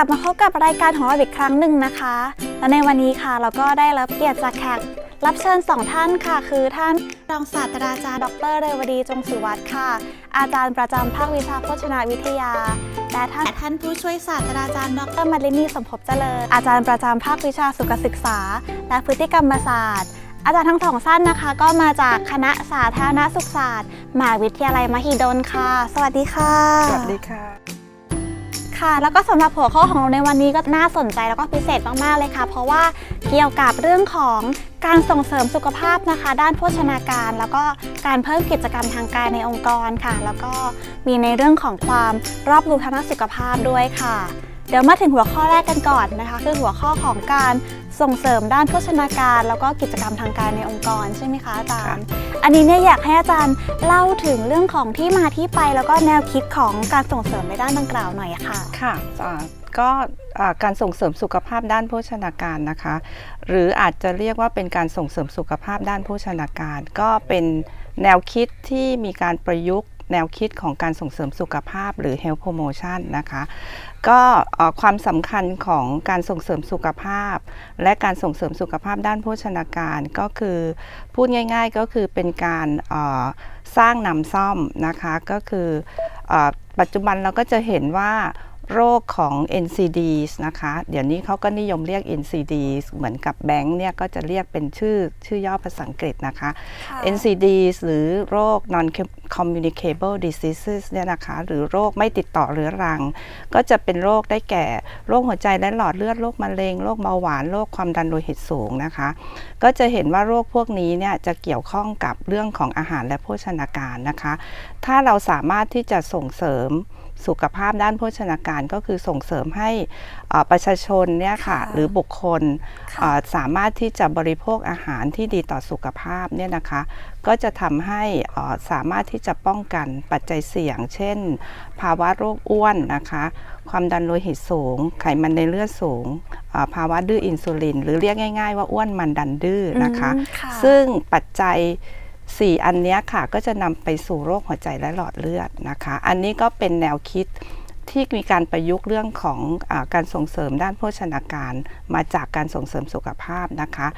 กลับมาพบกับรายการของเราอีกครั้งหนึ่งนะคะ และในวันนี้ค่ะเราก็ได้รับเกียรติจากแขกรับเชิญสองท่านค่ะ คือท่านรองศาสตราจารย์ดรเรวดีจงสุวัสดิ์ค่ะ อาจารย์ประจำภาควิชาโภชนาวิทยา และท่านท่านผู้ช่วยศาสตราจารย์ดรมารินีสมภพเจริญ อาจารย์ประจำภาควิชาสุขศึกษา และพฤติกรรมศาสตร์ อาจารย์ทั้งสองท่านนะคะ ก็มาจากคณะสาธารณสุขศาสตร์มหาวิทยาลัยมหิดลค่ะ สวัสดีค่ะ สวัสดีค่ะ ค่ะ แล้วก็สำหรับหัวข้อของเราในวันนี้ก็น่าสนใจแล้วก็พิเศษมากๆเลยค่ะ เพราะว่าเกี่ยวกับเรื่องของการส่งเสริมสุขภาพนะคะ ด้านโภชนาการ แล้วก็การเพิ่มกิจกรรมทางกายในองค์กรค่ะ แล้วก็มีในเรื่องของความรอบรู้ทางด้านสุขภาพด้วยค่ะ เดี๋ยวมาถึงหัวข้อแรกกันก่อนนะคะ คือหัวข้อของการส่งเสริมด้านโภชนาการ แล้วก็กิจกรรมทางกายในองค์กรใช่ไหมคะอาจารย์ อันนี้เนี่ยอยากให้อาจารย์เล่าถึงเรื่องของที่มาที่ไป แล้วก็แนวคิดของการส่งเสริมในด้านดังกล่าวหน่อยค่ะ ค่ะอ่าก็อ่าการส่งเสริมสุขภาพด้านโภชนาการนะคะ หรืออาจจะเรียกว่าเป็นการส่งเสริมสุขภาพด้านโภชนาการ ก็เป็นแนวคิดที่มีการประยุกต์แนวคิดของการส่งเสริมสุขภาพหรือ health promotion นะคะ ก็ความสำคัญของการส่งเสริมสุขภาพ และการส่งเสริมสุขภาพด้านโภชนาการก็คือพูดง่าย ๆก็คือเป็นการสร้างนำซ่อมนะคะก็คืออปัจจุบันเราก็จะเห็นว่า โรคของ NCDs นะคะ เดี๋ยวนี้เขาก็นิยมเรียก NCDs เหมือนกับแบงค์เนี่ยก็จะเรียกเป็นชื่อชื่อย่อภาษาอังกฤษนะคะ NCDs หรือโรค non communicable diseases เนี่ยนะคะ หรือโรคไม่ติดต่อเรื้อรัง ก็จะเป็นโรคได้แก่ โรคหัวใจและหลอดเลือด โรคมะเร็ง โรคเบาหวาน โรคความดันโลหิตสูงนะคะ ก็จะเห็นว่าโรคพวกนี้เนี่ยจะเกี่ยวข้องกับเรื่องของอาหารและโภชนาการนะคะ ถ้าเราสามารถที่จะส่งเสริม สุขภาพด้านโภชนาการก็คือส่งเสริมให้เอ่อประชาชนเนี่ยค่ะค่ะหรือบุคคลค่ะเอ่อสามารถที่จะบริโภคอาหารที่ดีต่อสุขภาพเนี่ยนะคะ ก็จะทำให้เอ่อสามารถที่จะป้องกันปัจจัยเสี่ยง เช่น ภาวะโรคอ้วนนะคะ ความดันโลหิตสูง ไขมันในเลือดสูงเอ่อภาวะดื้ออินซูลิน หรือเรียกง่าย ๆ ว่าอ้วนมันดันดื้อนะคะอืมค่ะซึ่งปัจจัย 4 อันนี้ค่ะก็จะนำไปสู่โรคหัวใจและหลอดเลือดนะคะ อันนี้ก็เป็นแนวคิดที่มีการประยุกต์เรื่องของอการส่งเสริมด้านโภชนาการมาจากการส่งเสริมสุขภาพนะคะ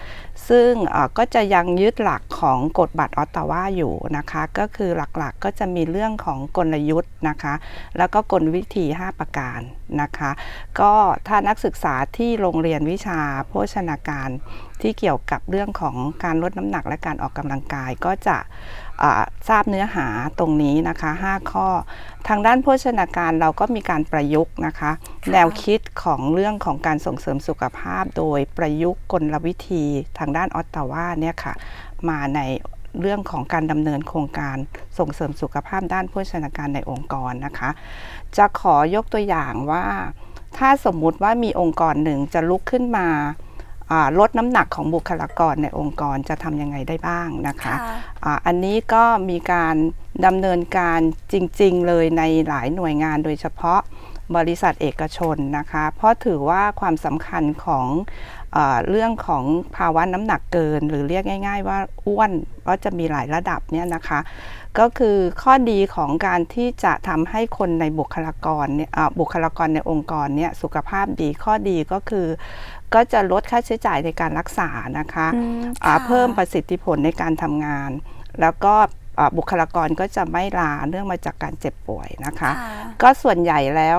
ซึ่งก็จะยังยึดหลักของกฎบัตรออตตาวาอยู่นะคะ ก็คือหลักๆก็จะมีเรื่องของกลยุทธ์นะคะ แล้วก็กลวิธี 5 ประการนะคะ ก็ถ้านักศึกษาที่โรงเรียนวิชาโภชนาการ ที่เกี่ยวกับเรื่องของการลดน้ำหนักและการออกกำลังกายก็จะอ่าทราบเนื้อหาตรงนี้นะคะ 5 ข้อ ทางด้านโภชนาการเราก็มีการประยุกต์นะคะ แนวคิดของเรื่องของการส่งเสริมสุขภาพ โดยประยุกต์กลวิธีทางด้านออตตาวาเนี่ยค่ะมาในเรื่องของการดำเนินโครงการส่งเสริมสุขภาพด้านโภชนาการในองค์กรนะคะ จะขอยกตัวอย่างว่า ถ้าสมมุติว่ามีองค์กรหนึ่งจะลุกขึ้นมาอ่า ลดน้ำหนักของบุคลากรในองค์กรจะทำยังไงได้บ้างนะคะอ่าอันนี้ก็มีการดำเนินการจริง ๆ เลยในหลายหน่วยงานโดยเฉพาะบริษัทเอกชนนะคะ เพราะถือว่าความสำคัญของ เออเรื่องของภาวะน้ำหนักเกิน หรือเรียกง่าย ๆ ว่าอ้วนก็จะมีหลายระดับเนี่ยนะคะ ก็คือข้อดีของการที่จะทำให้คนในบุคลากรเนี่ยอ่าบุคลากรในองค์กรเนี่ยสุขภาพดีข้อดีก็คือ ก็จะลดค่าใช้จ่ายในการรักษานะคะอืมอ่าค่ะเพิ่มประสิทธิผลในการทำงาน แล้วก็อ่าบุคลากรก็จะไม่ลาเนื่องมาจากการเจ็บป่วยนะคะค่ะก็ส่วนใหญ่แล้ว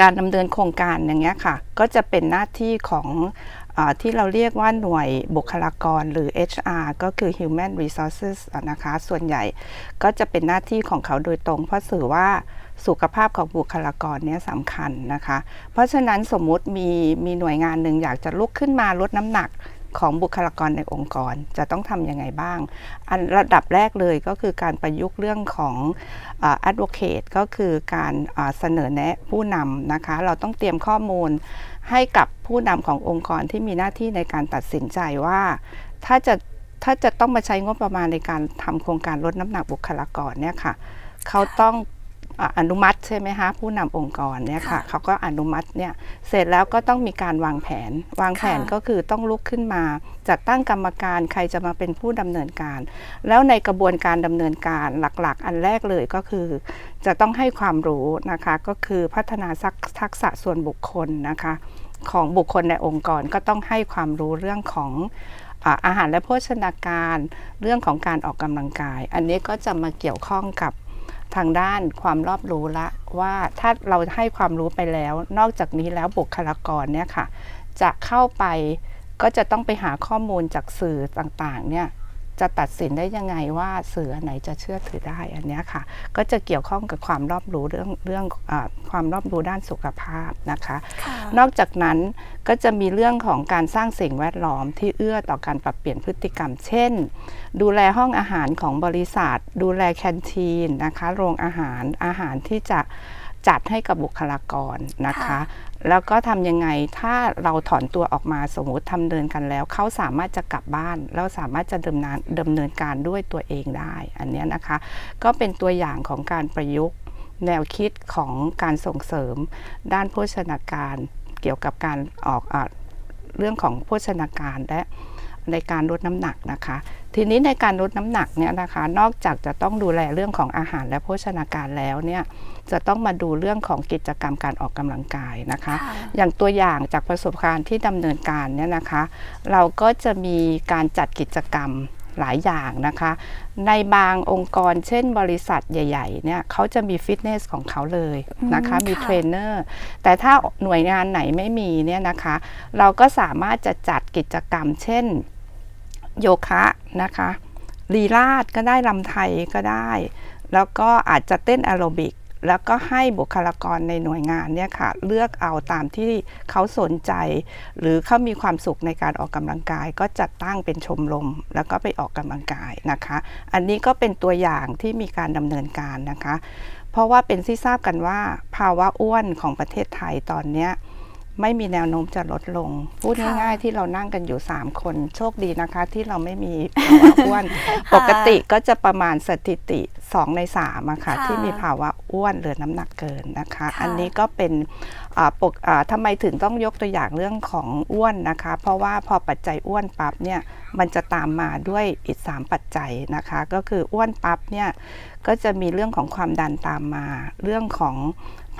การดำเนินโครงการอย่างเงี้ยค่ะ ก็จะเป็นหน้าที่ของอที่เราเรียกว่าหน่วยบุคลากรหรือ HR ก็คือ Human Resources อนะคะ ส่วนใหญ่ก็จะเป็นหน้าที่ของเขาโดยตรง เพราะสื่อว่าสุขภาพของบุคลากรเนี่ยสำคัญนะคะ เพราะฉะนั้นสมมุติมีมีหน่วยงานหนึ่งอยากจะลุกขึ้นมาลดน้ำหนัก ของบุคลากรในองค์กรจะต้องทำยังไงบ้าง อันระดับแรกเลยก็คือการประยุกต์เรื่องของอ advocate ก็คือการเสนอแนะผู้นำนะคะ เราต้องเตรียมข้อมูลให้กับผู้นำขององค์กรที่มีหน้าที่ในการตัดสินใจว่า ถ้าจะถ้าจะต้องมาใช้งบประมาณในการทำโครงการลดน้ำหนักบุคลากรเนี่ยค่ะเขาต้อง อะอนุมัติใช่ไหมคะผู้นำองค์กรเนี่ยค่ะค่ะเขาก็อนุมัติเนี่ยเสร็จแล้วก็ต้องมีการวางแผน วางแผนค่ะก็คือต้องลุกขึ้นมาจัดตั้งกรรมการใครจะมาเป็นผู้ดำเนินการ แล้วในกระบวนการดำเนินการหลักๆ อันแรกเลยก็คือ จะต้องให้ความรู้นะคะก็คือพัฒนาทักทักษะส่วนบุคคลนะคะของบุคคลในองค์กรก็ต้องให้ความรู้เรื่องของอ่าอาหารและโภชนาการ เรื่องของการออกกำลังกาย อันนี้ก็จะมาเกี่ยวข้องกับ ทางด้านความรอบรู้ละว่าถ้าเราให้ความรู้ไปแล้ว นอกจากนี้แล้วบุคลากรเนี่ยค่ะ จะเข้าไปก็จะต้องไปหาข้อมูลจากสื่อต่างๆเนี่ย จะตัดสินได้ยังไงว่าสื่ออันไหนจะเชื่อถือได้อันเนี้ยค่ะ ก็จะเกี่ยวข้องกับความรอบรู้เรื่องเรื่องอาความรอบรู้ด้านสุขภาพนะคะค่ะนอกจากนั้นก็จะมีเรื่องของการสร้างสิ่งแวดล้อมที่เอื้อต่อการปรับเปลี่ยนพฤติกรรม เช่น ดูแลห้องอาหารของบริษัท ดูแลแคนทีนนะคะโรงอาหารอาหารที่จะ จัดให้กับบุคลากรนะคะค่ะแล้วก็ทำยังไงถ้าเราถอนตัวออกมาสมมติทำเดินกันแล้ว เขาสามารถจะกลับบ้าน แล้วสามารถจะดำเนินดำเนินการด้วยตัวเองได้ อันเนี้ยนะคะ ก็เป็นตัวอย่างของการประยุกต์แนวคิดของการส่งเสริม ด้านโภชนาการ เกี่ยวกับการออกอาเรื่องของโภชนาการและ ในการลดน้ำหนักนะคะ ทีนี้ในการลดน้ำหนักเนี่ยนะคะ นอกจากจะต้องดูแลเรื่องของอาหารและโภชนาการแล้วเนี่ยจะต้องมาดูเรื่องของกิจกรรมการออกกำลังกายนะคะค่ะอย่างตัวอย่างจากประสบการณ์ที่ดำเนินการเนี่ยนะคะ เราก็จะมีการจัดกิจกรรมหลายอย่างนะคะ ในบางองค์กรเช่นบริษัทใหญ่ๆเนี่ยเขาจะมีฟิตเนสของเขาเลยนะคะอืมมีค่ะเทรนเนอร์แต่ถ้าหน่วยงานไหนไม่มีเนี่ยนะคะ เราก็สามารถจะจัดกิจกรรมเช่น โยคะนะคะลีลาดก็ได้ลำไทยก็ได้ แล้วก็อาจจะเต้นแอโรบิก แล้วก็ให้บุคลากรในหน่วยงานเนี่ยค่ะ เลือกเอาตามที่เขาสนใจ หรือเขามีความสุขในการออกกำลังกาย ก็จัดตั้งเป็นชมรม แล้วก็ไปออกกำลังกายนะคะ อันนี้ก็เป็นตัวอย่างที่มีการดำเนินการนะคะ เพราะว่าเป็นที่ทราบกันว่า ภาวะอ้วนของประเทศไทยตอนเนี้ย ไม่มีแนวโน้มจะลดลง พูดค่ะง่ายๆที่เรานั่งกันอยู่ 3 คน โชคดีนะคะ ที่เราไม่มีภาวะอ้วน ปกติก็จะประมาณสถิติ 2 ใน3อะค่ะค่ะที่มีภาวะอ้วนหรือน้ำหนักเกินนะคะค่ะอันนี้ก็เป็นอ่าปกอ่าทำไมถึงต้องยกตัวอย่างเรื่องของอ้วนนะคะ เพราะว่าพอปัจจัยอ้วนปั๊บเนี่ยมันจะตามมาด้วยอีก 3 ปัจจัยนะคะ ก็คืออ้วนปั๊บเนี่ยก็จะมีเรื่องของความดันตามมา เรื่องของ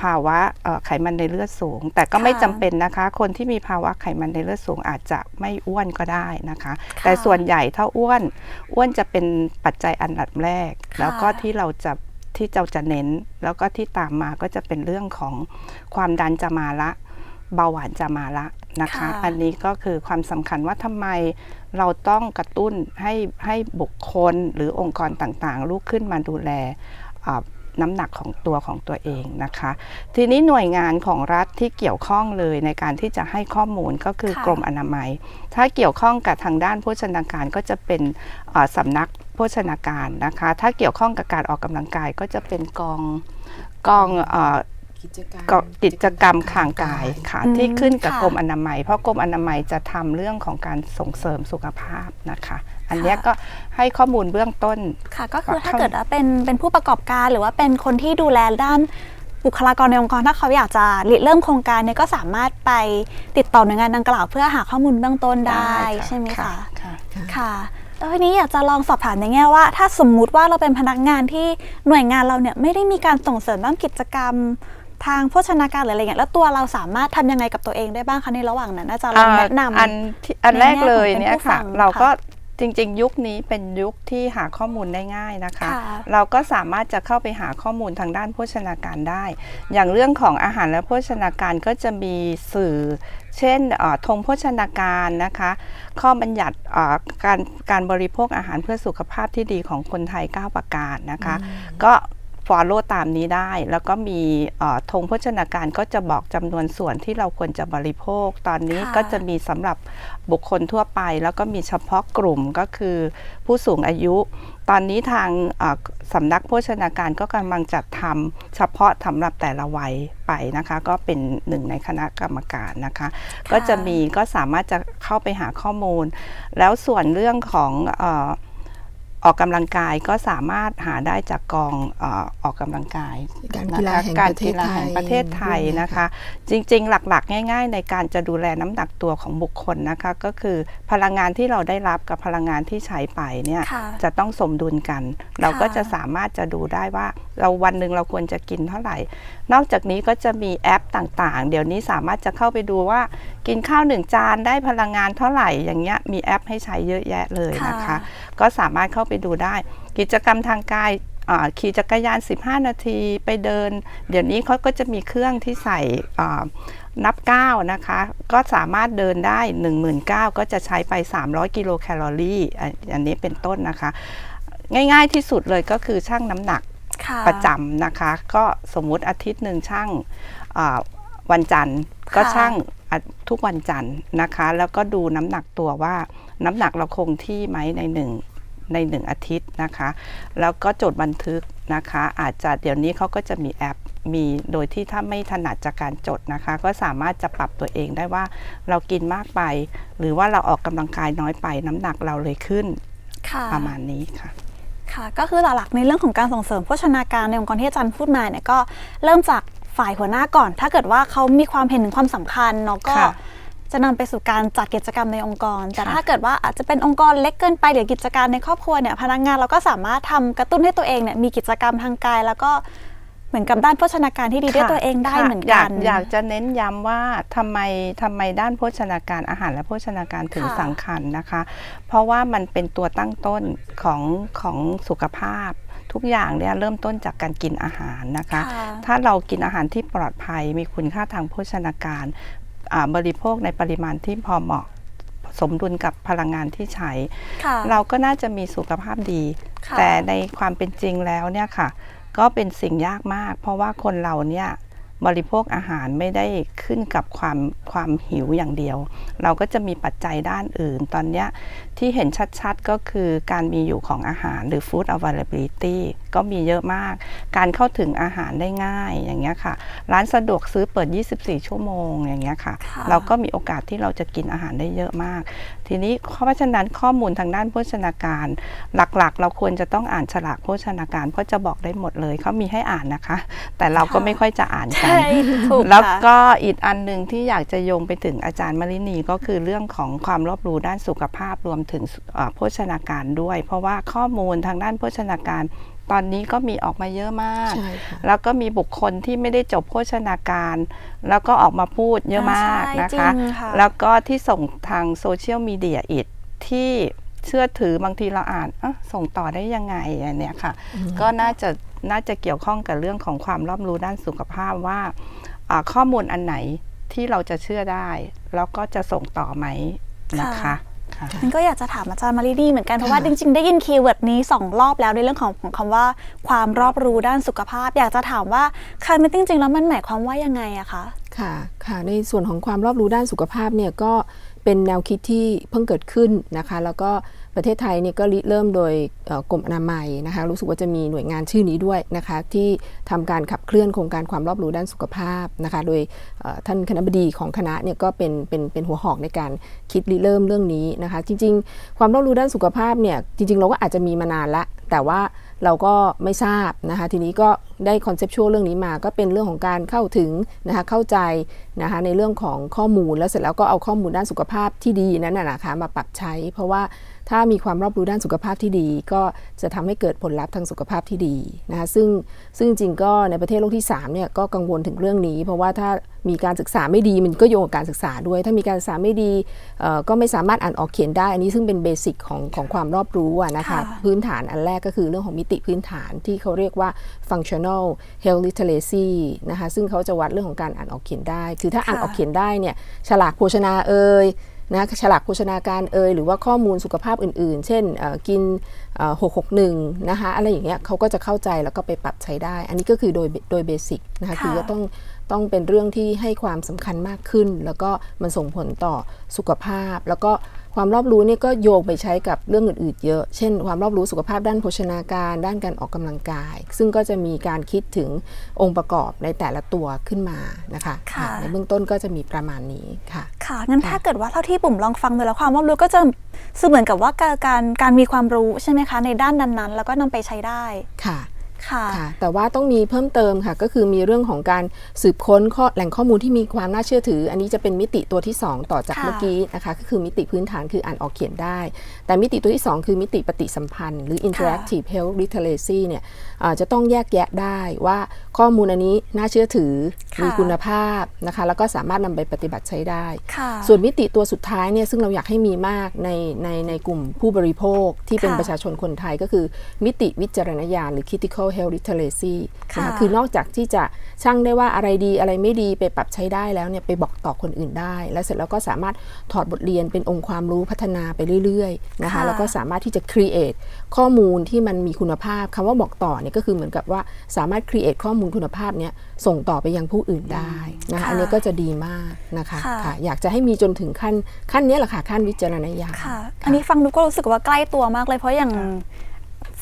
ภาวะเอ่อไขมันในเลือดสูง แต่ก็ไม่ค่ะจำเป็นนะคะ คนที่มีภาวะไขมันในเลือดสูงอาจจะไม่อ้วนก็ได้นะคะค่ะแต่ส่วนใหญ่ถ้าอ้วนอ้วนจะเป็นปัจจัยอันดับแรกค่ะแล้วก็ที่เราจะที่เราจะเน้น แล้วก็ที่ตามมาก็จะเป็นเรื่องของความดันจะมาละเบาหวานจะมาละนะคะค่ะอันนี้ก็คือความสำคัญว่าทำไมเราต้องกระตุ้นให้ให้บุคคลหรือองค์กรต่างๆลุกขึ้นมาดูแลอ่า น้ำหนักของตัวของตัวเองนะคะ ทีนี้หน่วยงานของรัฐที่เกี่ยวข้องเลยในการที่จะให้ข้อมูลก็คือค่ะกรมอนามัย ถ้าเกี่ยวข้องกับทางด้านโภชนาการก็จะเป็นอ่าสำนักโภชนาการนะคะ ถ้าเกี่ยวข้องกับการออกกำลังกายก็จะเป็นกองกองเออ กิจกรรมก็กิจกรรมทางกายค่ะอืมที่ขึ้นกับค่ะกรมอนามัย เพราะกรมอนามัยจะทำเรื่องของการส่งเสริมสุขภาพนะคะ อันเนี้ยก็ให้ข้อมูลเบื้องต้นค่ะก็คือถ้าเข้าเกิดว่าเป็นเป็นผู้ประกอบการหรือว่าเป็นคนที่ดูแลด้านบุคลากรในองค์กรถ้าเขาอยากจะริเริ่มโครงการเนี่ยก็สามารถไปติดต่อหน่วยงานดังกล่าวเพื่อหาข้อมูลเบื้องต้นได้ค่ะใช่ไหมคะค่ะค่ะแล้วทีนี้อยากจะลองสอบถามในแง่ว่า ถ้าสมมุติว่าเราเป็นพนักงานที่หน่วยงานเราเนี่ยไม่ได้มีการส่งเสริมด้านกิจกรรม ทางโภชนาการหรืออะไรเงี้ยแล้วตัวเราสามารถทำยังไงกับตัวเองได้บ้างคะในระหว่างนั้นอาจารย์ลองแนะนำอันที่อันแรกเลยในแง่ของเนี่ยค่ะเป็นผู้ฟังเราก็ค่ะจริงๆ ยุคนี้เป็นยุคที่หาข้อมูลได้ง่ายนะคะค่ะเราก็สามารถจะเข้าไปหาข้อมูลทางด้านโภชนาการได้ อย่างเรื่องของอาหารและโภชนาการก็จะมีสื่อ เช่นเอ่อธงโภชนาการนะคะ ข้อบัญญัติเอ่อการการบริโภคอาหารเพื่อสุขภาพที่ดีของคนไทย 9 ประการนะคะ ก็ follow ตามนี้ได้ แล้วก็มีเอ่อธงโภชนาการก็จะบอกจำนวนส่วนที่เราควรจะบริโภค ตอนนี้ค่ะก็จะมีสำหรับบุคคลทั่วไป แล้วก็มีเฉพาะกลุ่มก็คือผู้สูงอายุ ตอนนี้ทางเอ่อสำนักโภชนาการก็กำลังจัดทำเฉพาะสำหรับแต่ละวัยไปนะคะ ก็เป็นหนึ่งในคณะกรรมการนะคะ ก็จะมีก็สามารถจะเข้าไปหาข้อมูล แล้วส่วนเรื่องของเอ อออกกำลังกายก็สามารถหาได้จากกองเออออกกำลังกายการนะกีฬาคะแห่งการประเทกีศฬาไทแห่ยงประเทศไทยด้วยนะคะ จริงๆ หลักๆ ง่าย ๆ ในการจะดูแลน้ำหนักตัวของบุคคลนะคะ ก็คือพลังงานที่เราได้รับกับพลังงานที่ใช้ไปเนี่ยค่ะจะต้องสมดุลกัน เราก็ค่ะจะสามารถจะดูได้ว่าเราวันหนึ่งเราควรจะกินเท่าไหร่ นอกจากนี้ก็จะมีแอปต่างๆ เดี๋ยวนี้สามารถจะเข้าไปดูว่ากินข้าวหนึ่งจานได้พลังงานเท่าไหร่อย่างเงี้ยมีแอปให้ใช้เยอะแยะเลยนะคะค่ะก็สามารถเข้าไปดูได้ กิจกรรมทางกายอ่าขี่จักรยาน 15 นาทีไปเดิน เดี๋ยวนี้เขาก็จะมีเครื่องที่ใส่อ่านับก้าวนะคะ ก็สามารถเดินได้ 19,000ก็จะใช้ไป 300 กิโลแคลอรี่อะอันนี้เป็นต้นนะคะ ง่ายๆที่สุดเลยก็คือชั่งน้ำหนักค่ะประจำนะคะ ก็สมมุติอาทิตย์หนึ่งช่างอ่าวันจันทร์ก็ค่ะช่างอะทุกวันจันทร์นะคะ แล้วก็ดูน้ำหนักตัวว่าน้ำหนักเราคงที่ไหมในหนึ่ง ในหนึ่งอาทิตย์นะคะ แล้วก็จดบันทึกนะคะ อาจจะเดี๋ยวนี้เขาก็จะมีแอปมีโดยที่ถ้าไม่ถนัดจากการจดนะคะ ก็สามารถจะปรับตัวเองได้ว่าเรากินมากไป หรือว่าเราออกกำลังกายน้อยไปน้ำหนักเราเลยขึ้นค่ะประมาณนี้ค่ะค่ะก็คือหลักๆในเรื่องของการส่งเสริมโภชนาการในองค์กรที่อาจารย์พูดมาเนี่ยก็เริ่มจากฝ่ายหัวหน้าก่อน ถ้าเกิดว่าเขามีความเห็นถึงความสำคัญเนาะก็ค่ะ จะนำไปสู่การจัดกิจกรรมในองค์กร แต่ค่ะถ้าเกิดว่าอาจจะเป็นองค์กรเล็กเกินไปหรือกิจการในครอบครัวเนี่ยพนักงานเราก็สามารถทำกระตุ้นให้ตัวเองเนี่ยมีกิจกรรมทางกาย แล้วก็เหมือนกับด้านโภชนาการที่ดีด้วยค่ะตัวเองได้ค่ะเหมือนอยากักนอยากจะเน้นย้ำว่าทำไมทำไมด้านโภชนาการอาหารและโภชนาการถึงค่ะสำคัญนะคะ เพราะว่ามันเป็นตัวตั้งต้นของของสุขภาพทุกอย่างเนี่ยเริ่มต้นจากการกินอาหารนะคะค่ะถ้าเรากินอาหารที่ปลอดภัยมีคุณค่าทางโภชนาการอ่า บริโภคในปริมาณที่พอเหมาะสมดุลกับพลังงานที่ใช้ค่ะเราก็น่าจะมีสุขภาพดีค่ะแต่ในความเป็นจริงแล้วเนี่ยค่ะ ก็เป็นสิ่งยากมาก เพราะว่าคนเราเนี่ย บริโภคอาหารไม่ได้ขึ้นกับความความหิวอย่างเดียว เราก็จะมีปัจจัยด้านอื่น ตอนเนี้ยที่เห็นชัดๆก็คือการมีอยู่ของอาหารหรือ food availability ก็มีเยอะมาก การเข้าถึงอาหารได้ง่ายอย่างเงี้ยค่ะ ร้านสะดวกซื้อเปิด 24 ชั่วโมงอย่างเงี้ยค่ะค่ะเราก็มีโอกาสที่เราจะกินอาหารได้เยอะมากทีนี้เพราะฉะนั้นข้อมูลทางด้านโภชนาการ หลักๆ เราควรจะต้องอ่านฉลากโภชนาการ เพราะจะบอกได้หมดเลยเขามีให้อ่านนะคะ แต่เราก็ค่ะไม่ค่อยจะอ่านกันใช่ถูกแล้วค่ะก็อีกอันหนึ่งที่อยากจะโยงไปถึงอาจารย์มรินีก็คือเรื่องของความรอบรู้ด้านสุขภาพรวมถึงเอ่อโภชนาการด้วย เพราะว่าข้อมูลทางด้านโภชนาการ ตอนนี้ก็มีออกมาเยอะมากใช่ค่ะแล้วก็มีบุคคลที่ไม่ได้จบโภชนาการ แล้วก็ออกมาพูดเยอะมากอ่าใช่นะจริคะงค่ะแล้วก็ที่ส่งทางโซเชียลมีเดียอีกที่เชื่อถือบางทีเราอ่านเอะส่งต่อได้ยังไงอันเนี้ยค่ะ ก็น่าจะน่าจะเกี่ยวข้องกับเรื่องของความรอบรู้ด้านสุขภาพว่าอ่าข้อมูลอันไหนที่เราจะเชื่อได้ แล้วก็จะส่งต่อไหมนะคะค่ะ มันก็อยากจะถามอาจารย์มารีดีเหมือนกันเพราะว่าค่ะจริงๆ ได้ยินคีย์เวิร์ดนี้สองรอบแล้วในเรื่องของของคำว่าความรอบรู้ด้านสุขภาพ อยากจะถามว่าคาร์เมติ้งจริงๆแล้วมันหมายความว่ายังไงอะคะค่ะค่ะ ในส่วนของความรอบรู้ด้านสุขภาพเนี่ยก็เป็นแนวคิดที่เพิ่งเกิดขึ้นนะคะ แล้วก็ ประเทศไทยเนี่ยก็เริ่มโดยกรมอนามัยนะคะรู้สึกว่าจะมีหน่วยงานชื่อนี้ด้วยนะคะที่ทำการขับเคลื่อนโครงการความรอบรู้ด้านสุขภาพนะคะโดยท่านคณะบดีของคณะเนี่ยก็เป็นเป็นเป็นหัวหอกในการคิดริเริ่มเรื่องนี้นะคะจริง ๆ ความรอบรู้ด้านสุขภาพเนี่ยจริง ๆ เราก็อาจจะมีมานานละแต่ว่าเราก็ไม่ทราบนะคะทีนี้ก็ได้คอนเซปชวลเรื่องนี้มาก็เป็นเรื่องของการเข้าถึงนะคะเข้าใจนะคะในเรื่องของข้อมูลแล้วเสร็จแล้วก็เอาข้อมูลด้านสุขภาพที่ดีนั้นนะคะมาปรับใช้ เพราะว่า ถ้ามีความรอบรู้ด้านสุขภาพที่ดี ก็จะทำให้เกิดผลลัพธ์ทางสุขภาพที่ดีนะคะซึ่งซึ่งจริงๆก็ในประเทศโลกที่3เนี่ยก็กังวลถึงเรื่องนี้ เพราะว่าถ้ามีการศึกษาไม่ดีมันก็โยงกับการศึกษาด้วย ถ้ามีการศึกษาไม่ดีเอ่อก็ไม่สามารถอ่านออกเขียนได้ อันนี้ซึ่งเป็นเบสิกของของความรอบรู้อะนะคะค่ะพื้นฐานอันแรกก็คือเรื่องของมิติพื้นฐานที่เขาเรียกว่า functional health literacy นะคะซึ่งเขาจะวัดเรื่องของการอ่านออกเขียนได้ คือถ้าอ่านค่ะออกเขียนได้เนี่ยฉลากโภชนาเอ่ย นะฉลากโภชนาการเอ่ยหรือว่าข้อมูลสุขภาพอื่นๆ เช่นเอ่อกินเอ่อ661 นะคะอะไรอย่างเงี้ยเขาก็จะเข้าใจแล้วก็ไปปรับใช้ได้ อันนี้ก็คือโดยโดยเบสิกนะคะค่ะคือก็ต้องต้องเป็นเรื่องที่ให้ความสำคัญมากขึ้น แล้วก็มันส่งผลต่อสุขภาพแล้วก็ ความรอบรู้เนี่ยก็โยงไปใช้กับเรื่องอื่นๆ เยอะ เช่น ความรอบรู้สุขภาพด้านโภชนาการ ด้านการออกกำลังกาย ซึ่งก็จะมีการคิดถึงองค์ประกอบในแต่ละตัวขึ้นมานะคะค่ะในเบื้องต้นก็จะมีประมาณนี้ค่ะ ค่ะ งั้นถ้าเกิดว่าเท่าที่ปุ่มลองฟังดูแล้วความรอบรู้ก็จะเสมือนกับว่าการการการมีความรู้ใช่ไหมคะในด้านนั้นๆ แล้วก็นำไปใช้ได้ ค่ะ ค่ะค่ะ แต่ว่าต้องมีเพิ่มเติมค่ะ ก็คือมีเรื่องของการสืบค้นข้อแหล่งข้อมูลที่มีความน่าเชื่อถือ อันนี้จะเป็นมิติตัวที่ 2 ต่อจากค่ะเมื่อกี้นะคะ ก็คือมิติพื้นฐานคืออ่านออกเขียนได้ แต่มิติตัวที่ 2 คือมิติปฏิสัมพันธ์หรือ interactive health literacy เนี่ยอ่าจะต้องแยกแยะได้ว่าข้อมูลอันนี้น่าเชื่อถือค่ะมีคุณภาพนะคะ แล้วก็สามารถนำไปปฏิบัติใช้ได้ค่ะส่วนมิติตัวสุดท้ายเนี่ยซึ่งเราอยากให้มีมากในในในกลุ่มผู้บริโภคที่เป็นค่ะประชาชนคนไทยก็คือมิติวิจารณญาณหรือ critical health literacy ค่ะนะคะคือนอกจากที่จะช่างได้ว่าอะไรดีอะไรไม่ดีไปปรับใช้ได้แล้วเนี่ยไปบอกต่อคนอื่นได้ แล้วเสร็จแล้วก็สามารถถอดบทเรียนเป็นองค์ความรู้พัฒนาไปเรื่อยๆนะคะค่ะแล้วก็สามารถที่จะ create ข้อมูลที่มันมีคุณภาพคำว่าบอกต่อเนี่ยก็คือเหมือนกับว่าสามารถ create ข้อมูลคุณภาพเนี่ยส่งต่อไปยังผู้อื่นได้นะคะค่ะอันนี้ก็จะดีมากนะคะค่ะค่ะอยากจะให้มีจนถึงขั้นขั้นเนี้ยแหละค่ะขั้นวิจารณญาณค่ะ อันนี้ฟังดูก็รู้สึกว่าใกล้ตัวมากเลยเพราะอย่าง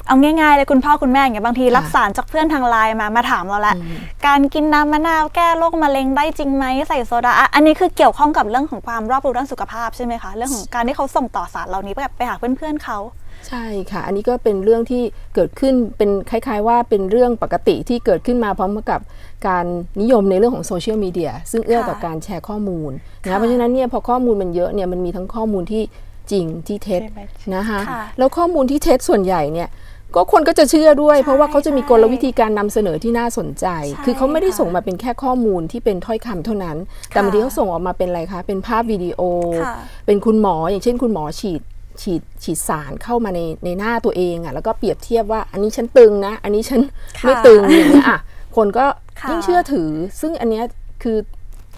เอาง่ายๆเลยคุณพ่อคุณแม่อย่างเงี้ยบางทีค่ะรับสารจากเพื่อนทางไลน์มามาถามเราละอืมการกินน้ำมะนาวแก้โรคมะเร็งได้จริงไหมใส่โซดาอะอันนี้คือเกี่ยวข้องกับเรื่องของความรอบรู้ด้านสุขภาพใช่ไหมคะเรื่องของการที่เขาส่งต่อสารเหล่านี้ไปไปหาเพื่อนๆเขาใช่ค่ะ อันนี้ก็เป็นเรื่องที่เกิดขึ้นเป็นคล้าย ๆ ว่าเป็นเรื่องปกติที่เกิดขึ้นมาพร้อมกับการนิยมในเรื่องของโซเชียลมีเดียซึ่งเอื้อต่อค่ะการแชร์ข้อมูลค่ะนะเพราะฉะนั้นเนี่ยพอข้อมูลมันเยอะเนี่ยมันมีทั้งข้อมูลที่จริงที่เท็จที่ไม่จริงนะคะค่ะแล้วข้อมูลที่เท็จส่วนใหญ่เนี่ย ก็คนก็จะเชื่อด้วยใช่เพราะว่าเขาจะมีใช่กลวิธีการนำเสนอที่น่าสนใจใช่คือเขาไม่ได้ค่ะส่งมาเป็นแค่ข้อมูลที่เป็นถ้อยคำเท่านั้น แต่บางทีเขาส่งออกมาเป็นอะไรคะ เป็นภาพวิดีโอค่ะเป็นคุณหมอ อย่างเช่น คุณหมอฉีดฉีดฉีดสารเข้ามาในในหน้าตัวเองอะ่ะแล้วก็เปรียบเทียบว่าอันนี้ฉันตึงนะ อันนี้ฉันค่ะไม่ตึงอย่างเงี้ยอะคนก็ค่ะยิ่งเชื่อถือ ซึ่งอันเนี้ยคือ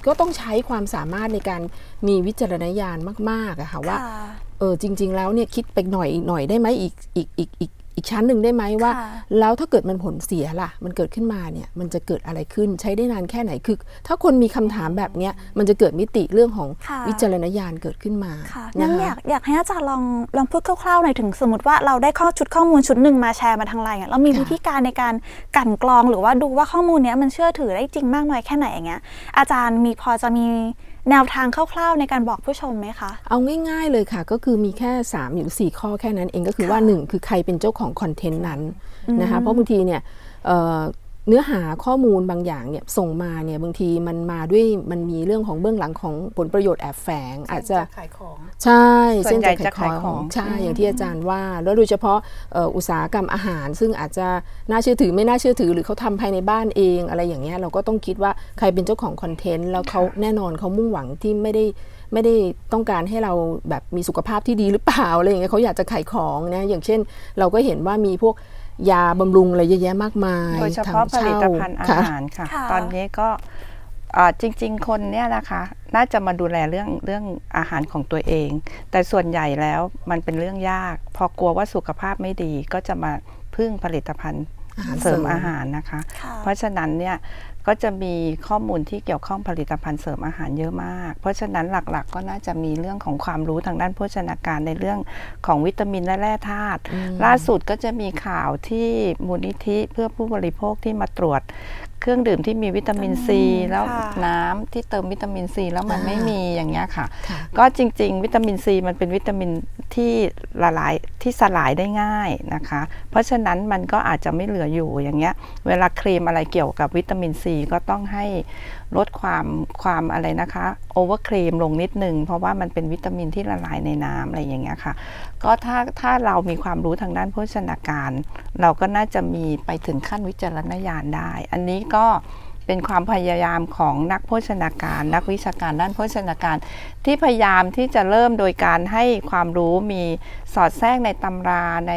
ก็ต้องใช้ความสามารถในการมีวิจารณญาณมากๆอะค่ะว่าค่ะเออจริง ๆ แล้วเนี่ยคิดไปหน่อยหน่อยได้ไหมอีกอีกอีกอีก อีกชั้นหนึ่งได้ไหมว่าค่ะแล้วถ้าเกิดมันผลเสียล่ะ มันเกิดขึ้นมาเนี่ยมันจะเกิดอะไรขึ้นใช้ได้นานแค่ไหนคือถ้าคนมีคำถามแบบเนี้ยมันจะเกิดมิติเรื่องของค่ะวิจารณญาณเกิดขึ้นมาค่ะนะงั้นคะอยากอยากให้อาจารย์ลองลองพูดคร่าวๆหน่อยถึงสมมติว่าเราได้ข้อชุดข้อมูลชุดหนึ่งมาแชร์มาทางไลน์อะเรามีค่ะวิธีการในการกลั่นกรองหรือว่าดูว่าข้อมูลเนี้ยมันเชื่อถือได้จริงมากน้อยแค่ไหนอย่างเงี้ยอาจารย์มีพอจะมี แนวทางคร่าวๆในการบอกผู้ชมไหมคะ เอาง่ายๆเลยค่ะ ก็คือมีแค่ 3 หรือ 4 ข้อแค่นั้นเองก็คือค่ะว่า 1 คือใครเป็นเจ้าของคอนเทนต์นั้นอืมนะคะเพราะบางทีเนี่ย เอ่อเนื้อหาข้อมูลบางอย่างเนี่ยส่งมาเนี่ยบางทีมันมาด้วยมันมีเรื่องของเบื้องหลังของผลประโยชน์แอบแฝงอาจจะขายของใช่ส่เส้วนนใหญ่จะจะขายขายขขอองงใช่อย่างที่อาจารย์ว่า แล้วโดยเฉพาะเอ่ออุตสาหกรรมอาหาร ซึ่งอาจจะน่าเชื่อถือไม่น่าเชื่อถือ หรือเขาทำภายในบ้านเองอะไรอย่างเงี้ยเราก็ต้องคิดว่าใครเป็นเจ้าของคอนเทนต์แล้วเขาแน่นอนเขามุ่งหวังที่ไม่ได้ไม่ได้ต้องการให้เราแบบมีสุขภาพที่ดีหรือเปล่าอะไรอย่างเงี้ยเขาอยากจะขายของนะอย่างเช่น เราก็เห็นว่ามีพวก ยาบำรุงอะไรเยอะแยะมากมายโดยเฉพาะผถังลิเช่ตภัณฑ์อาค่ะหารค่ะ ค่ะ ตอนนี้ก็อ่าจริง ๆ คนเนี่ยนะคะ น่าจะมาดูแลเรื่องเรื่องอาหารของตัวเอง แต่ส่วนใหญ่แล้วมันเป็นเรื่องยาก พอกลัวว่าสุขภาพไม่ดีก็จะมาพึ่งผลิตภัณฑ์อาหารเสริมเสริมอาหารนะคะ ค่ะ เพราะฉะนั้นเนี่ย ก็จะมีข้อมูลที่เกี่ยวข้องผลิตภัณฑ์เสริมอาหารเยอะมาก เพราะฉะนั้นหลักๆ ก็น่าจะมีเรื่องของความรู้ทางด้านโภชนาการในเรื่องของวิตามินและแร่ธาตุอืมล่าสุดก็จะมีข่าวที่มูลนิธิเพื่อผู้บริโภคที่มาตรวจเครื่องดื่มที่มีวิตามินซีอืมแล้วค่ะน้ำที่เติมวิตามินซีแล้วมันอ่าไม่มีอย่างเงี้ยค่ะค่ะ ก็จริง ๆ วิตามินซีมันเป็นวิตามินที่ละลายที่สลายได้ง่ายนะคะ เพราะฉะนั้นมันก็อาจจะไม่เหลืออยู่อย่างเงี้ย เวลาครีมอะไรเกี่ยวกับวิตามินซีก็ต้องให้ลดความความอะไรนะคะโอเวอร์ครีมลงนิดนึง เพราะว่ามันเป็นวิตามินที่ละลายในน้ำอะไรอย่างเงี้ยค่ะ ก็ถ้าถ้าเรามีความรู้ทางด้านโภชนาการ เราก็น่าจะมีไปถึงขั้นวิจารณญาณได้ อันนี้ก็เป็นความพยายามของนักโภชนาการ นักวิชาการด้านโภชนาการ ที่พยายามที่จะเริ่มโดยการให้ความรู้มีสอดแทรกในตำราใน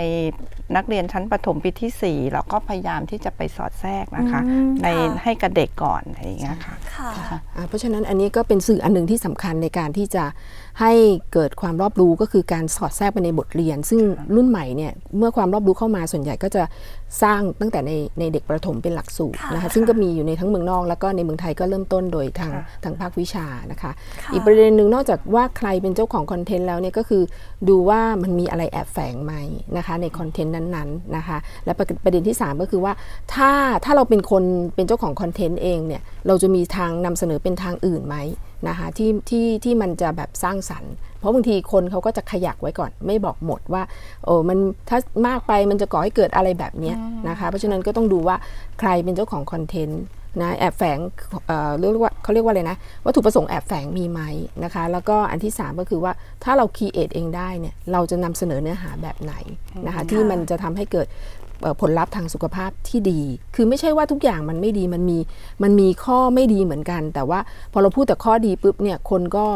นักเรียนชั้นประถมปีที่ 4 เราก็พยายามที่จะไปสอดแทรกนะคะ อืมในค่ะ ให้กับเด็กก่อนอะไรอย่างเงี้ยค่ะ ค่ะ อ่าเพราะฉะนั้นอันนี้ก็เป็นสื่ออันหนึ่งที่สำคัญในการที่จะให้เกิดความรอบรู้ก็คือการสอดแทรกไปในบทเรียน ซึ่งรุ่นใหม่เนี่ยเมื่อความรอบรู้เข้ามาส่วนใหญ่ก็จะสร้างตั้งแต่ในในเด็กประถมเป็นหลักสูตรค่ะนะคะซึ่งก็มีอยู่ในทั้งเมืองนอกแล้วก็ในเมืองไทยก็เริ่มต้นโดยทางค่ะ ทางภาควิชานะคะ ค่ะ อีกประเด็นหนึ่งนอกจากว่าใครเป็นเจ้าของคอนเทนต์แล้วเนี่ยก็คือดูว่ามันมีอะไรแอบแฝงไหมนะคะในคอนเทนต์นั้นๆนะคะและประเด็นที่ 3 ก็คือว่าถ้าถ้าเราเป็นคนเป็นเจ้าของคอนเทนต์เองเนี่ยเราจะมีทางนำเสนอเป็นทางอื่นไหมนะคะที่ที่ที่มันจะแบบสร้างสรรค์ เพราะบางทีคนเขาก็จะขยักไว้ก่อน ไม่บอกหมดว่าโอ้มันถ้ามากไปมันจะก่อให้เกิดอะไรแบบนี้นะคะเพราะฉะนั้นก็ต้องดูว่าใครเป็นเจ้าของคอนเทนต์ นะแอบแฝงเอ่อเรียกว่าเขาเรียกว่าอะไรนะวัตถุประสงค์แอบแฝงมีไหมนะคะแล้วก็อันที่ 3 ก็คือว่าถ้าเราคีเอทเองได้เนี่ยเราจะนำเสนอเนื้อหาแบบไหนนะคะที่มันจะทำให้เกิดเอ่อผลลัพธ์ทางสุขภาพที่ดี คือไม่ใช่ว่าทุกอย่างมันไม่ดีมันมีมันมีข้อไม่ดีเหมือนกัน แต่ว่าพอเราพูดแต่ข้อดีปุ๊บเนี่ยคนก็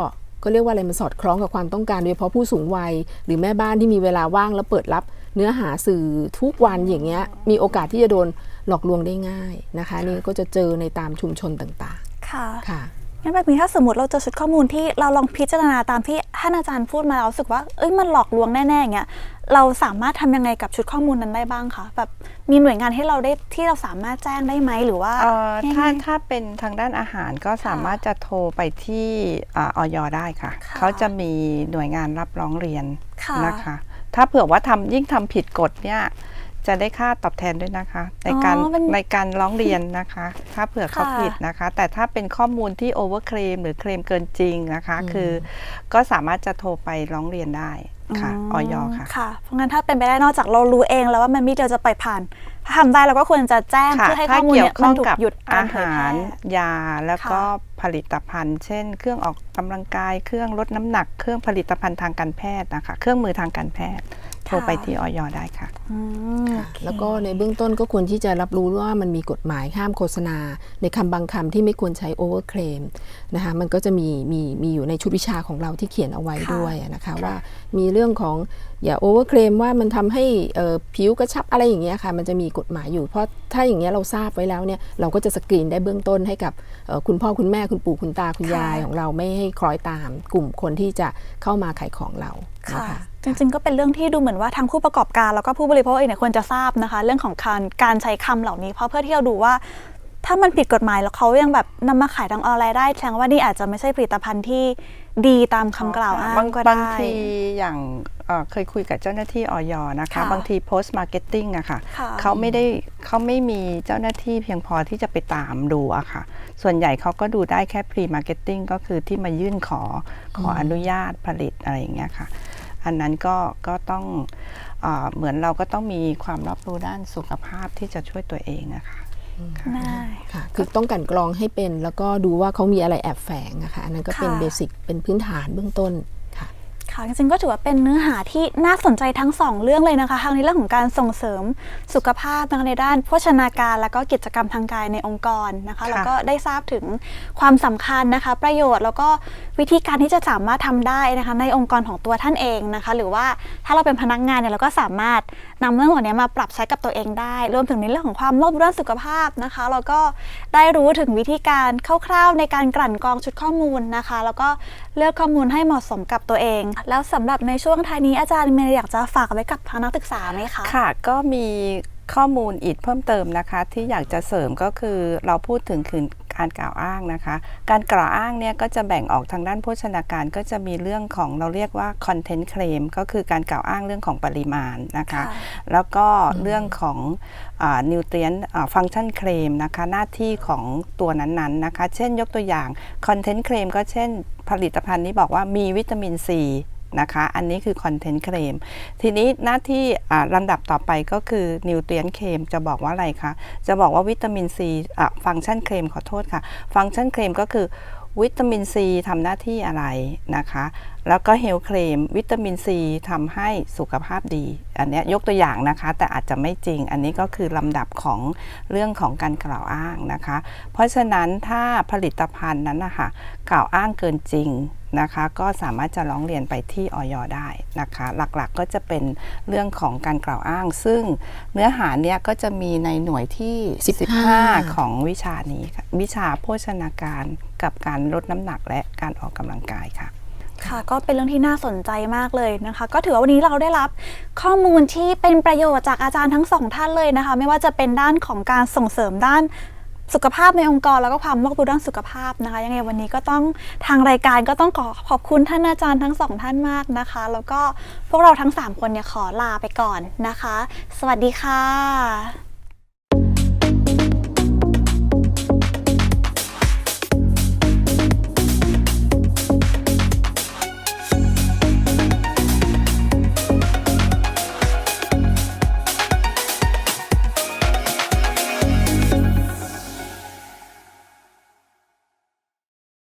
ก็เรียกว่าอะไรมันสอดคล้องกับความต้องการโดยเฉพาะผู้สูงวัย หรือแม่บ้านที่มีเวลาว่างแล้วเปิดรับเนื้อหาสื่อทุกวันอย่างเงี้ยมีโอกาสที่จะโดน หลอกลวงได้ง่ายนะคะนี่ก็จะเจอในตามชุมชนต่างค่ะๆค่ะงั้นแบบนี้ถ้าสมมติเราเจอชุดข้อมูลที่เราลองพิจารณาตามที่ท่านอาจารย์พูดมาเรารู้สึกว่าเอ้ยมันหลอกลวงแน่ๆอย่างเงี้ยเราสามารถทำยังไงกับชุดข้อมูลนั้นได้บ้างคะแบบมีหน่วยงานให้เราได้ที่เราสามารถแจ้งได้ไหมหรือว่าเอ่อยังไงถ้าถ้าเป็นทางด้านอาหารก็สามารถจะโทรไปที่อ่าออยได้ค่ะค่ะ เขาจะมีหน่วยงานรับร้องเรียนค่ะนะคะ ถ้าเผื่อว่าทำยิ่งทำผิดกฎเนี่ย จะได้ค่าตอบแทนด้วยนะคะ ในการอ๋อเป็นในการร้องเรียนนะคะ ถ้าเผื่อเขาค่ะ ผิดนะคะ แต่ถ้าเป็นข้อมูลที่โอเวอร์เคลมหรือเคลมเกินจริงนะคะ อืม คือก็สามารถจะโทรไปร้องเรียนได้ค่ะออยค่ะ ค่ะ เพราะงั้นถ้าเป็นไปได้นอกจากเรารู้เองแล้วว่ามันไม่เดียวจะปล่อยผ่าน ถ้าทำได้เราก็ควรจะแจ้งค่ะเพื่อให้ข้ถ้าอมูลเกี่ยเนี่วยข้มัอนงถูกกับหยุดการอาเผยหาแพร่ รยาแล้วก็ค่ะผลิตภัณฑ์ เช่น เครื่องออกกำลังกาย เครื่องลดน้ำหนัก เครื่องผลิตภัณฑ์ทางการแพทย์นะคะ เครื่องมือทางการแพทย์โทรไปที่ออยได้ค่ะอืมค่ะโอเคแล้วก็ในเบื้องต้นก็ควรที่จะรับรู้ว่ามันมีกฎหมายห้ามโฆษณา ในคำบางคำที่ไม่ควรใช้โอเวอร์เคลมนะคะมันก็จะมีมีมีอยู่ในชุดวิชาของเราที่เขียนเอาไว้ค่ะด้วยนะคะว่ามีเรื่องของอย่าโอเวอร์เคลมว่ามันทำให้เอ่อผิวกระชับอะไรอย่างเงี้ยค่ะมันจะมีกฎหมายอยู่ เพราะถ้าอย่างเงี้ยเราทราบไว้แล้วเนี่ยเราก็จะสกรีนได้เบื้องต้นให้กับเอ่อคุณพ่อคุณแม่คุณปู่คุณตาคุณยายของเราไม่ให้คล้อยตาม กลุ่มคนที่จะเข้ามาขายของเรานะค่ะคะจริงๆก็เป็นเรื่องที่ดูเหมือนว่าทั้งผู้ประกอบการแล้วก็ผู้บริโภคเองเนี่ยควรจะทราบนะคะ เรื่องของการการใช้คำเหล่านี้ เพราะเพื่อที่เราดูว่า ถ้ามันผิดกฎหมายแล้วเขายังแบบนำมาขายทางออนไลน์ได้แสดงว่านี่อาจจะไม่ใช่ผลิตภัณฑ์ที่ดีตามคำกล่าวอ้าบางงก็บางได้ทีอย่างเอ่อเคยคุยกับเจ้าหน้าที่ออยนะคะค่ะบางที post marketing อะค่ะค่ะเขาไม่ได้เขาไม่มีเจ้าหน้าที่เพียงพอที่จะไปตามดูอะค่ะ ส่วนใหญ่เขาก็ดูได้แค่ pre marketing ก็คือที่มายื่นขอขออนุญาตผลิตอะไรอย่างเงี้ยค่ะ อันนั้นก็ก็ต้องเออเหมือนเราก็ต้องมีความรับรู้ด้านสุขภาพที่จะช่วยตัวเองอะค่ะค่ะได้ค่ะคือต้องกลันกรองให้เป็นแล้วก็ดูว่าเขามีอะไรแอบแฝงนะคะอันนั้นก็เป็นค่ะเบสิกเป็นพื้นฐานเบื้องต้น ค่ะค่ะจริงๆก็ถือว่าเป็นเนื้อหาที่น่าสนใจทั้งสองเรื่องเลยนะคะทั้งในเรื่องของการส่งเสริมสุขภาพนะคะในด้านโภชนาการ แล้วก็กิจกรรมทางกายในองค์กรนะคะค่ะแล้วก็ได้ทราบถึงความสำคัญนะคะ ประโยชน์แล้วก็วิธีการที่จะสามารถทำได้นะคะในองค์กรของตัวท่านเองนะคะ หรือว่าถ้าเราเป็นพนักงานเนี่ยเราก็สามารถนำเรื่องเหล่านี้มาปรับใช้กับตัวเองได้ รวมถึงในเรื่องของความรอบรู้ด้านสุขภาพนะคะแล้วก็ได้รู้ถึงวิธีการคร่าวๆในการกลั่นกรองชุดข้อมูลนะคะ แล้วก็เลือกข้อมูลให้เหมาะสมกับตัวเองแล้วสำหรับในช่วงท้ายนี้อาจารย์มีอะไรอยากจะฝากไว้กับทางนักศึกษาไหมคะ ค่ะ ก็มีข้อมูลอีกเพิ่มเติมนะคะ ที่อยากจะเสริมก็คือเราพูดถึงคือการกล่าวอ้างนะคะ การกล่าวอ้างเนี่ยก็จะแบ่งออกทางด้านโภชนาการก็จะมีเรื่องของเราเรียกว่า content claim ก็คือการกล่าวอ้างเรื่องของปริมาณนะคะค่ะแล้วก็เรื่องของนิวเทรียนฟัง c t ชันเคลมนะคะหน้าที่ของตัวนั้นๆนะคะ เช่นยกตัวอย่าง Content Claim ก็เช่นผลิตภัณฑ์นี้บอกว่ามีวิตามินซี นะคะ อันนี้คือ Content Claim ทีนี้หน้าที่ลำดับต่อไปก็คือนิวเทรียนเคลมจะบอกว่าอะไรคะ จะบอกว่าวิตามินซีฟัง c t ชันเคลมขอโทษค่ะ ฟัง c t ชันเคลมก็คือวิตามินซีทำหน้าที่อะไรนะคะ แล้วก็เฮลเคลมวิตามินซีทำให้สุขภาพดี อันนี้ยกตัวอย่างนะคะ แต่อาจจะไม่จริง อันนี้ก็คือลำดับของเรื่องของการกล่าวอ้างนะคะ เพราะฉะนั้นถ้าผลิตภัณฑ์นั้นนะคะกล่าวอ้างเกินจริง นะคะ ก็สามารถจะร้องเรียนไปที่ออยได้นะคะ หลักๆก็จะเป็นเรื่องของการกล่าวอ้าง ซึ่งเนื้อหาเนี่ยก็จะมีในหน่วยที่15 15 ของวิชานี้ค่ะวิชาโภชนาการกับการลดน้ำหนักและการออกกำลังกายค่ะค่ะก็เป็นเรื่องที่น่าสนใจมากเลยนะคะ ก็ถือว่าวันนี้เราได้รับข้อมูลที่เป็นประโยชน์จากอาจารย์ทั้งสองท่านเลยนะคะ ไม่ว่าจะเป็นด้านของการส่งเสริมด้าน สุขภาพในองค์กรแล้วก็ความรอบรู้ด้านสุขภาพนะคะ ยังไงวันนี้ก็ต้องทางรายการก็ต้องขอขอบคุณท่านอาจารย์ทั้งสองท่านมากนะคะ แล้วก็พวกเราทั้งสามคนเนี่ยขอลาไปก่อนนะคะ สวัสดีค่ะ